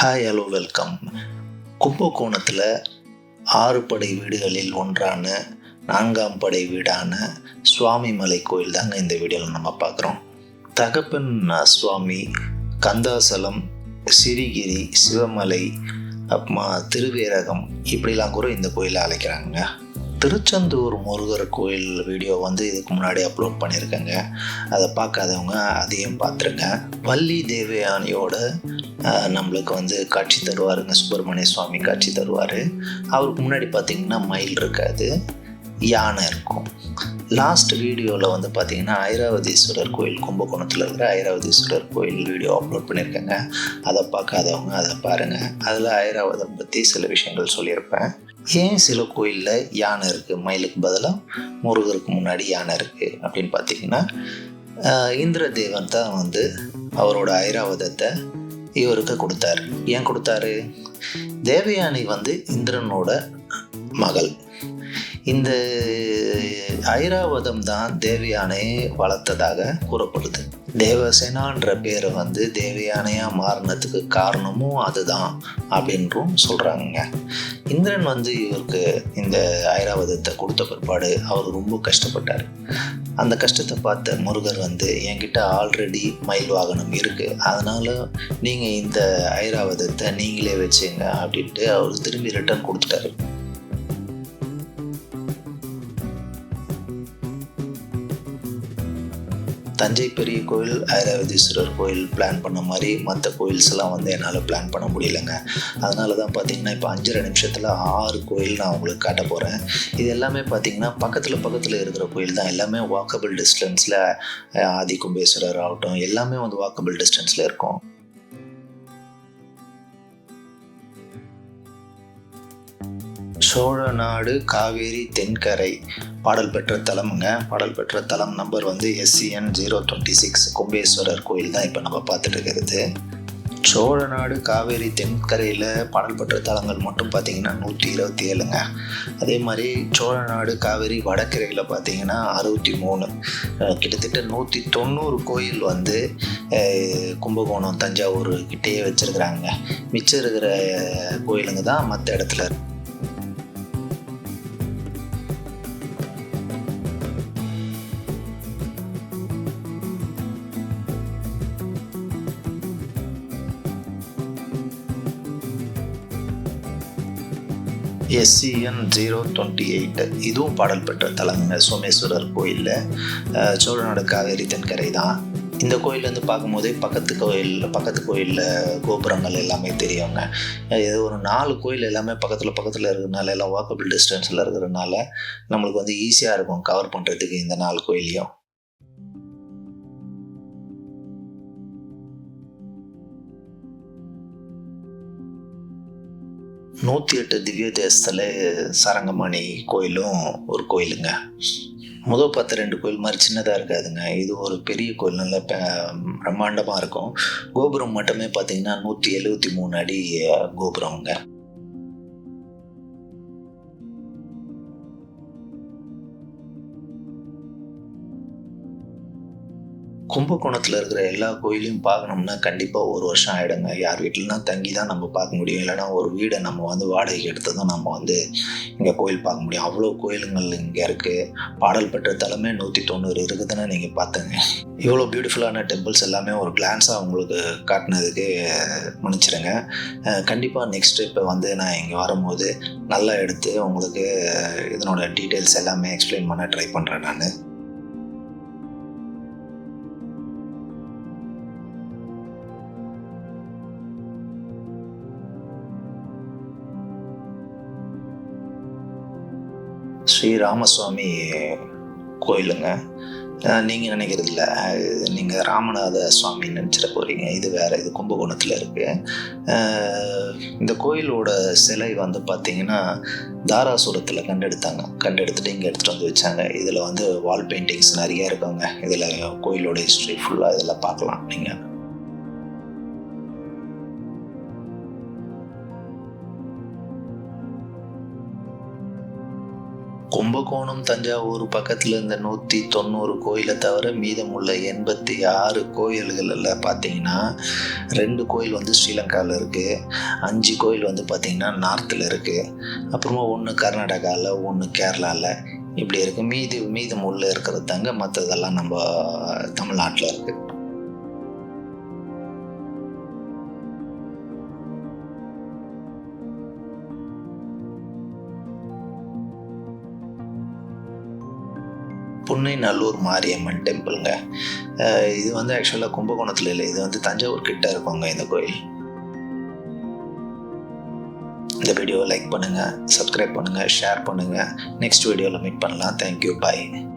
Hi hello welcome கும்பகோணத்தில் ஆறு படை வீடுகளில் ஒன்றான நான்காம் படை வீடான சுவாமிமலை கோயில் தாங்க இந்த வீடியோவில் நம்ம பார்க்குறோம். தகப்பன் சுவாமி கந்தாசலம் சிறிகிரி சிவமலை அப்புறமா திருவேரகம் இப்படிலாம் கூட இந்த கோயிலை அழைக்கிறாங்க திருச்செந்தூர் முருகர் கோயில் வீடியோ வந்து இதுக்கு முன்னாடி அப்லோட் பண்ணியிருக்கேங்க. அதை பார்க்காதவங்க அதையும் பார்த்துருங்க. வள்ளி தேவயானியோட நம்மளுக்கு வந்து காட்சி தருவாருங்க. சுப்பிரமணிய சுவாமி காட்சி தருவார். அவருக்கு முன்னாடி பார்த்தீங்கன்னா மயில் இருக்காது யானை இருக்கும். லாஸ்ட் வீடியோவில் வந்து பார்த்தீங்கன்னா ஐராவதீஸ்வரர் கோயில் கும்பகோணத்தில் இருக்கிற ஐராவதீஸ்வரர் கோயில் வீடியோ அப்லோட் பண்ணியிருக்கேங்க. அதை பார்க்காதவங்க அதை பாருங்கள் அதில் ஐராவதம் பற்றி சில விஷயங்கள் சொல்லியிருப்பேன். ஏன் சில கோயிலில் யானை இருக்குது மயிலுக்கு பதிலாக முருகருக்கு முன்னாடி யானை இருக்குது அப்படின்னு பார்த்தீங்கன்னா இந்திர தேவன் தான் வந்து அவரோட ஐராவதத்தை இவருக்கு கொடுத்தாரு. ஏன் கொடுத்தாரு? தேவயானி வந்து இந்திரனோட மகள். இந்த ஐராவதம் தான் தேவயானையை வளர்த்ததாக கூறப்படுது. தேவசேனான்ற பேரை வந்து தேவயானையாக மாறினதுக்கு காரணமும் அதுதான் அப்படின்றும் சொல்கிறாங்க இந்திரன் வந்து இவருக்கு இந்த ஐராவதத்தை கொடுத்த பிற்பாடு அவர் ரொம்ப கஷ்டப்பட்டார். அந்த கஷ்டத்தை பார்த்த முருகர் வந்து என்கிட்ட ஆல்ரெடி மயில் வாகனம் இருக்குது அதனால் நீங்கள் இந்த ஐராவதத்தை நீங்களே வச்சுங்க அப்படின்ட்டு அவர் திரும்பி ரிட்டர்ன் கொடுத்துட்டாரு. தஞ்சை பெரிய கோயில் ஐராவதீஸ்வரர் கோயில் பிளான் பண்ண மாதிரி மற்ற கோயில்ஸ் எல்லாம் வந்து என்னால் பிளான் பண்ண முடியலங்க. அதனால தான் பார்த்தீங்கன்னா இப்போ அஞ்சரை நிமிஷத்தில் ஆறு கோயில் நான் உங்களுக்கு காட்ட போகிறேன் இது எல்லாமே பார்த்தீங்கன்னா பக்கத்தில் பக்கத்தில் இருக்கிற கோயில் தான். எல்லாமே வாக்கபிள் டிஸ்டன்ஸில் ஆதி கும்பேஸ்வரர் ஆகட்டும் எல்லாமே வந்து வாக்கபிள் டிஸ்டன்ஸில் இருக்கும். சோழ நாடு காவேரி தென்கரை. பாடல் பெற்ற தலமுங்க. பாடல் பெற்ற தலம் நம்பர் வந்து SCN zero twenty six Kumbeswarar கோயில் தான் இப்போ நம்ம பார்த்துட்டு இருக்கிறது. சோழ நாடு காவேரி தென்கரையில் பாடல் பெற்ற தலங்கள் மட்டும் பார்த்தீங்கன்னா நூற்றி இருபத்தி ஏழுங்க. அதே மாதிரி சோழ நாடு காவேரி வடக்கரையில் பார்த்தீங்கன்னா அறுபத்தி மூணு. கிட்டத்தட்ட நூற்றி தொண்ணூறு கோயில் வந்து கும்பகோணம் தஞ்சாவூர் கிட்டேயே வச்சுருக்குறாங்க. மிச்சம் இருக்கிற கோயிலுங்க தான் மற்ற இடத்துல இருக்கு. எஸ்சிஎன் ஜீரோ டுவெண்ட்டி எயிட் இதுவும் பாடல் பெற்ற தலங்க சோமேஸ்வரர் கோயிலில் சோழநாடு காவேரி தென்கரை தான். இந்த கோயிலேருந்து பார்க்கும்போதே பக்கத்து கோயில் பக்கத்து கோயிலில் கோபுரங்கள் எல்லாமே தெரியுங்க. இது ஒரு நாலு கோயில் எல்லாமே பக்கத்தில் பக்கத்தில் இருக்கிறதுனால எல்லாம் வாக்கபிள் டிஸ்டன்ஸில் இருக்கிறதுனால நம்மளுக்கு வந்து ஈஸியாக இருக்கும் கவர் பண்ணுறதுக்கு இந்த நாலு கோயிலையும். நூற்றி எட்டு திவ்ய தேசத்தில் சரங்கமணி கோயிலும் ஒரு கோயிலுங்க. முதல் பத்து ரெண்டு கோயில் மாதிரி சின்னதாக இருக்காதுங்க. இது ஒரு பெரிய கோயில் நல்ல பிரம்மாண்டமாக இருக்கும். கோபுரம் மட்டுமே பார்த்தீங்கன்னா நூற்றி எழுபத்தி மூணு அடி கோபுரம்ங்க. கும்பகோணத்தில் இருக்கிற எல்லா கோயிலையும் பார்க்கணும்னா கண்டிப்பாக ஒரு வருஷம் ஆகிடுங்க யார் வீட்டிலனா தங்கி தான் நம்ம பார்க்க முடியும். இல்லைன்னா ஒரு வீடை நம்ம வந்து வாடகைக்கு எடுத்து தான் நம்ம வந்து இங்கே கோயில் பார்க்க முடியும். அவ்வளோ கோயிலுங்கள் இங்கே இருக்குது பாடல் பெற்ற தலைமை நூற்றி தொண்ணூறு இருக்குதுன்னு நீங்கள் பார்த்துங்க. இவ்வளோ பியூட்டிஃபுல்லான டெம்பிள்ஸ் எல்லாமே ஒரு கிளான்ஸாக உங்களுக்கு காட்டினதுக்கு மன்னிச்சிடுங்க கண்டிப்பாக நெக்ஸ்ட் இப்போ வந்து நான் இங்கே வரும்போது நல்லா எடுத்து உங்களுக்கு இதனோட டீட்டெயில்ஸ் எல்லாமே எக்ஸ்பிளைன் பண்ண ட்ரை பண்ணுறேன் நான். ஸ்ரீ ராமசுவாமி கோயிலுங்க. நீங்கள் நினைக்கிறது இல்லை நீங்கள் ராமநாத சுவாமி நினச்சிட போகிறீங்க இது வேறு இது கும்பகோணத்தில் இருக்குது இந்த கோயிலோட சிலை வந்து பார்த்தீங்கன்னா தாராசுரத்தில் கண்டெடுத்தாங்க. கண்டெடுத்துட்டு இங்கே எடுத்துகிட்டு வந்து வச்சாங்க. இதில் வந்து வால் பெயிண்டிங்ஸ் நிறையா இருக்குங்க. இதில் கோயிலோட ஹிஸ்ட்ரி ஃபுல்லாக இதில் பார்க்கலாம் நீங்கள் கும்பகோணம் தஞ்சாவூர் பக்கத்தில் இருந்த நூற்றி தொண்ணூறு கோயிலை தவிர மீதமுள்ள எண்பத்தி ஆறு கோயில்களில் பார்த்தீங்கன்னா ரெண்டு கோயில் வந்து ஸ்ரீலங்காவில் இருக்குது அஞ்சு கோயில் வந்து பார்த்திங்கன்னா நார்த்தில் இருக்குது அப்புறமா ஒன்று கர்நாடகாவில் ஒன்று கேரளாவில் இப்படி இருக்குது மீதி மீதம் உள்ள இருக்கிறது தாங்க மற்றதெல்லாம் நம்ம தமிழ்நாட்டில் இருக்குது புன்னை நல்லூர் மாரியம்மன் டெம்பிளுங்க. இது வந்து ஆக்சுவலாக கும்பகோணத்தில் இல்லை. இது வந்து தஞ்சாவூர் கிட்ட இருக்குங்க இந்த கோயில். இந்த வீடியோவை லைக் பண்ணுங்கள் சப்ஸ்கிரைப் பண்ணுங்கள் ஷேர் பண்ணுங்கள் நெக்ஸ்ட் வீடியோவில் மீட் பண்ணலாம். Thank you bye